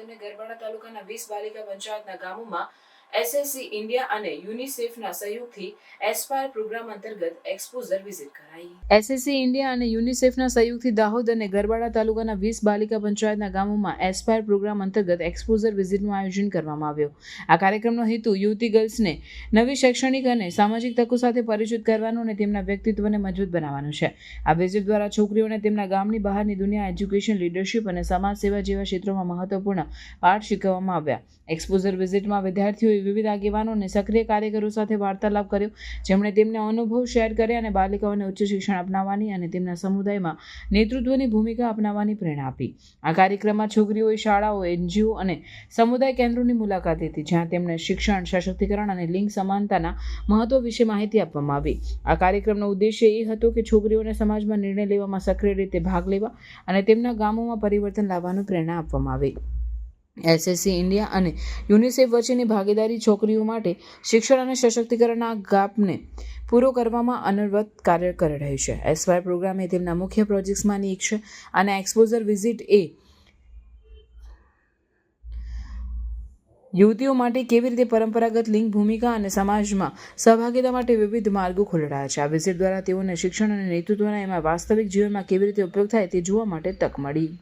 દાહોદ ગરબાડા તાલુકાના વીસ બાલિકા પંચાયતના ગામોમાં એસએસસી ઇન્ડિયા અને યુનિસેફના સહયોગથી એસ્પાયર પ્રોગ્રામ અંતર્ગત એક્સપોઝર વિઝિટ કરાઈ. એસએસસી ઇન્ડિયા અને યુનિસેફના સહયોગથી દાહોદ અને ગરબાડા તાલુકાના વીસ બાલિકા પંચાયતના ગામોમાં એસ્પાયર પ્રોગ્રામ અંતર્ગત એક્સપોઝર વિઝિટનું આયોજન કરવામાં આવ્યું. આ કાર્યક્રમનો હેતુ યુવતી ગર્લ્સને નવી શૈક્ષણિક અને સામાજિક તકો સાથે પરિચિત કરવાનો અને તેમના વ્યક્તિત્વને મજબૂત બનાવવાનું છે. આ વિઝિટ દ્વારા છોકરીઓને તેમના ગામની બહારની દુનિયા એજ્યુકેશન, લીડરશિપ અને સમાજ સેવા જેવા ક્ષેત્રોમાં મહત્વપૂર્ણ પાઠ શીખવવામાં આવ્યા. એક્સપોઝર વિઝિટમાં વિદ્યાર્થીઓએ વિવિધ આગેવાનો અને સક્રિય કાર્યકરો સાથે વાર્તાલાપ કર્યો. જેમણે તેમના અનુભવ શેર કર્યા અને બાલિકાઓને ઉચ્ચ શિક્ષણ અપનાવવાની અને તેમના સમુદાયમાં નેતૃત્વની ભૂમિકા અપનાવવાની પ્રેરણા આપી. આ કાર્યક્રમમાં છોકરીઓએ શાળાઓ, એનજીઓ અને સમુદાય કેન્દ્રોની મુલાકાત લીધી, જ્યાં તેમણે શિક્ષણ, સશક્તિકરણ અને લિંગ સમાનતાના મહત્વ વિશે માહિતી આપવામાં આવી. આ કાર્યક્રમનો ઉદ્દેશ્ય એ હતો કે છોકરીઓને સમાજમાં નિર્ણય લેવામાં સક્રિય રીતે ભાગ લેવા અને તેમના ગામોમાં પરિવર્તન લાવવાનું પ્રેરણા આપવામાં આવી. એસએસસી ઇન્ડિયા અને યુનિસેફ વચ્ચેની ભાગીદારી છોકરીઓ માટે શિક્ષણ અને સશક્તિકરણના ગાપને પૂરો કરવામાં અનવરત કાર્ય કરી રહ્યું છે. એસવાય પ્રોગ્રામ એ તેમના મુખ્ય પ્રોજેક્ટ્સમાંની એક છે અને એક્સપોઝર વિઝિટ એ યુવતીઓ માટે કેવી રીતે પરંપરાગત લિંગ ભૂમિકા અને સમાજમાં સહભાગિતા માટે વિવિધ માર્ગો ખોલી રહ્યા છે. આ વિઝિટ દ્વારા તેઓને શિક્ષણ અને નેતૃત્વના એમાં વાસ્તવિક જીવનમાં કેવી રીતે ઉપયોગ થાય તે જોવા માટે તક મળી.